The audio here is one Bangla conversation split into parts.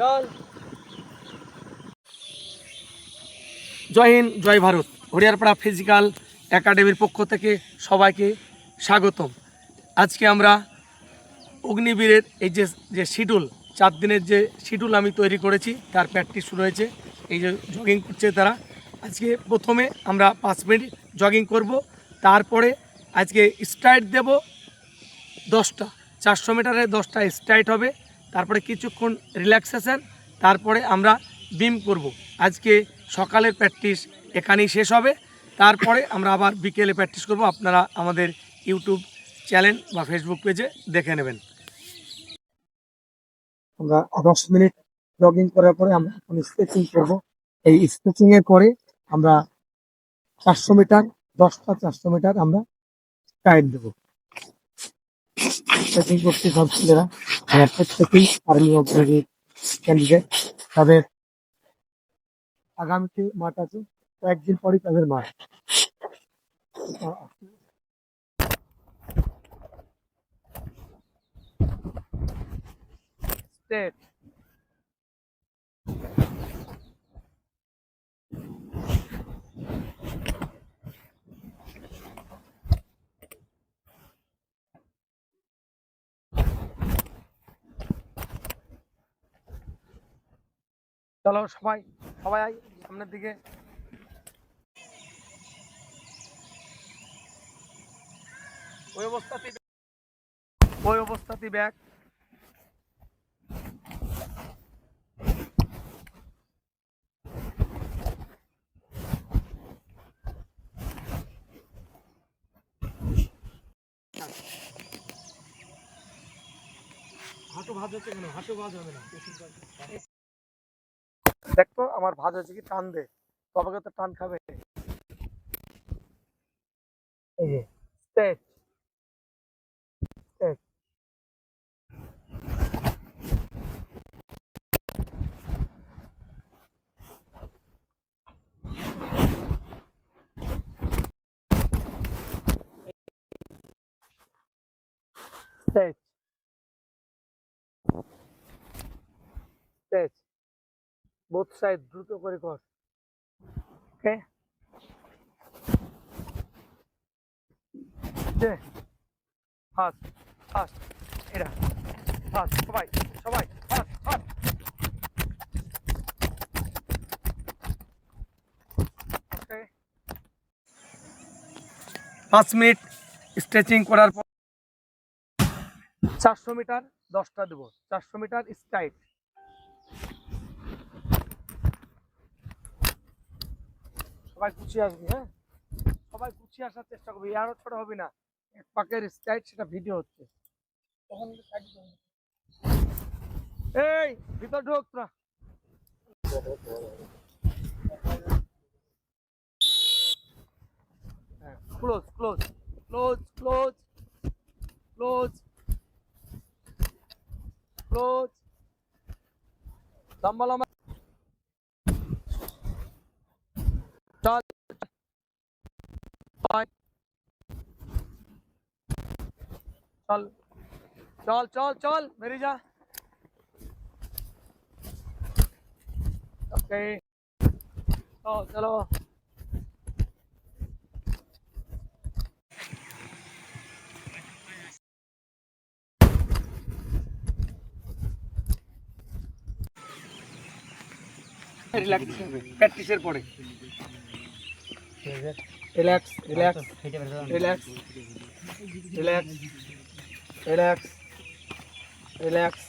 চল। জয় হিন্দ, জয় ভারত। হরিয়ারপাড়া ফিজিক্যাল একাডেমির পক্ষ থেকে সবাইকে স্বাগতম। আজকে আমরা অগ্নিবীরের এই যে যে শিডিউল চার দিনের যে শিডিউল আমি তৈরি করেছি, তার প্র্যাকটিস শুরু হয়েছে। এই যে জগিং করছে তারা। আজকে প্রথমে আমরা পাঁচ মিনিট জগিং করব। তারপরে আজকে স্ট্রাইট দেব দশটা। চারশো মিটারে দশটা স্ট্রাইট হবে। তারপরে কিছুক্ষণ রিল্যাক্সেশন তারপরে আমরা বিম করব। আজকে সকালের প্র্যাকটিস এখানেই শেষ হবে। তারপরে আমরা আবার বিকেলে প্র্যাকটিস করব। আপনারা আমাদের ইউটিউব চ্যানেল বা ফেসবুক পেজে দেখে নেবেন। আমরা দশ মিনিট জগিং করার পরে আমরা এখন স্ট্রেচিং করব। এই স্ট্রেচিং এর পরে আমরা চারশো মিটার দশটা চারশো মিটার আমরা টাইট দেবো। স্ট্রেচিং করতে সব ছেলেরা যারা প্রত্যেকেই আর্মি অবজারি ক্যান্ডিডেট তাদের আগামীতে মাঠ আছে কয়েকদিন পরই তাদের মাঠ স্টেট চলো সবাই সবাই আই সামনের দিকে। ওই অবস্থাতেই ওই অবস্থাতেই ব্যাগ হাঁটু ভাজ হচ্ছে কেন? হাঁটু ভাজ হবে না। দেখতো আমার ভাজ হচ্ছে কি টান দে। তবে তো টান খাবে। এই যে বোথ সাইড দ্রুত করে কর ওকে দে। ফাস্ট ফাস্ট এটা। ফাস্ট সবাই সবাই ফাস্ট ফাস্ট পাঁচ মিনিট স্ট্রেচিং করার পর চারশো মিটার দশটা দেবো। চারশো মিটার স্ট্রাইট সবাই গুছিয়ে আসবি হ্যাঁ? সবাই গুছিয়ে আসার চেষ্টা করবি আরও ছোট হবে না। এক পাকের স্টাইট সেটা ভিডিও হচ্ছে। এই, ভিতর ঢোক তোরা। Close close close close close close লম্বা লম্বা চল চল চল চল বেরিয়ে যা ওকে চলো চলো রিল্যাক্স হবে প্র্যাকটিসের পরে relax relax relax relax relax relax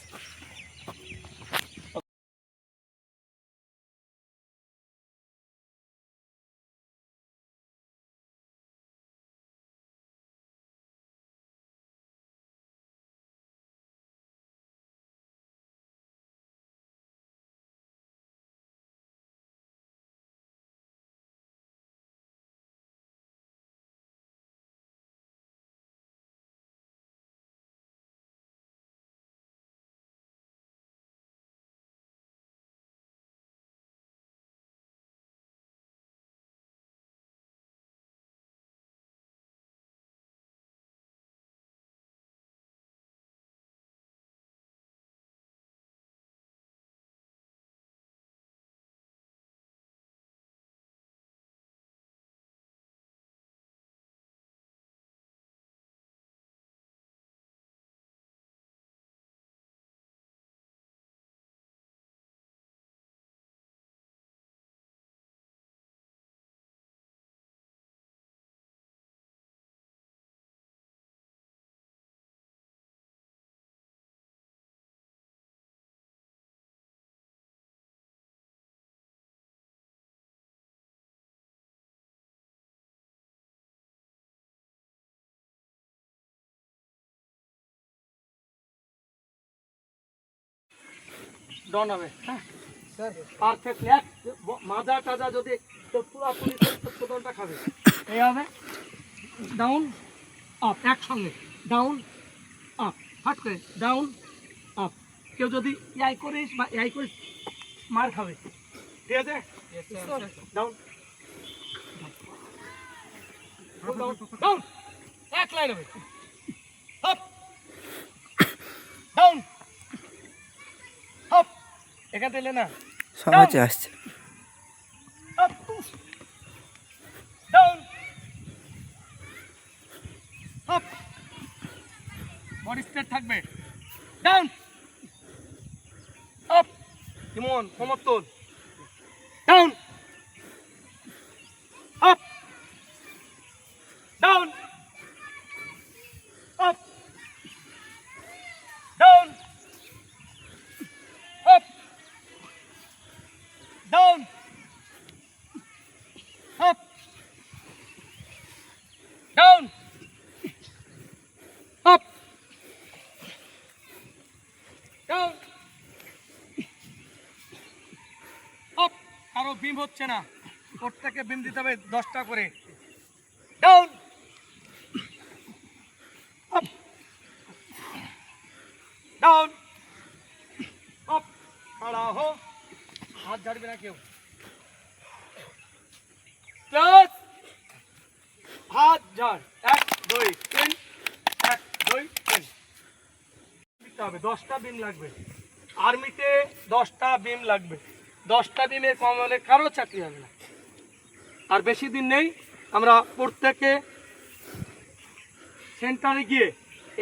done হবে হ্যাঁ? পারফেক্ট এক মাজা টাজা যদি পুরাপুরি প্রদনটা খাবে। এই হবে ডাউন আপ একসঙ্গে ডাউন আপ ফাট করে ডাউন আপ কেউ যদি ইয়াই করিস বা ইয়াই করিস মার খাবে। ঠিক আছে? ডাউন ডাউন এক লাইন হবে। আপ ডাউন এখান থেকে না। সহজে আসছে। বডি স্ট্রেট থাকবে। ডাউন আপ ইমন সমর্থন down up down up down up down up, down, up, up. কারও বিম হচ্ছে না। প্রত্যেকে বিম দিতে হবে দশটা করে। ডাউন আপ ডাউন আপ হাত ঝাড়বে না কেউ। হাত ঝাড়। এক, দুই তিন এক দুই তিন দিতে হবে দশটা বিম লাগবে। আর্মিতে দশটা বিম লাগবে। দশটা বিমে কম হলে কারও চাকরি হবে না। আর বেশি দিন নেই আমরা প্রত্যেকে সেন্টারে গিয়ে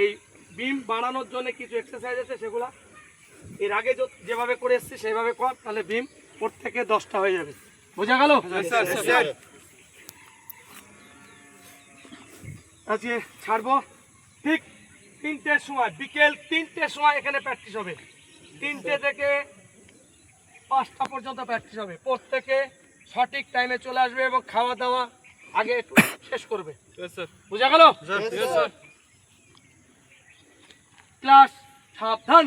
এই বিম বাড়ানোর জন্য কিছু এক্সারসাইজ আছে সেগুলা। এর আগে যেভাবে করে এসছি সেভাবে কর তাহলে বিম প্রত্যেকে দশটা হয়ে যাবে। বোঝা গেল? আজকে ছাড়বো। ঠিক তিনটের সময় বিকেল তিনটের সময় এখানে প্র্যাকটিস হবে। তিনটে থেকে পাঁচটা পর্যন্ত প্র্যাকটিস হবে। প্রত্যেকে সঠিক টাইমে চলে আসবে এবং খাওয়া দাওয়া আগে একটু শেষ করবে। বোঝা গেল? ক্লাস সাবধান।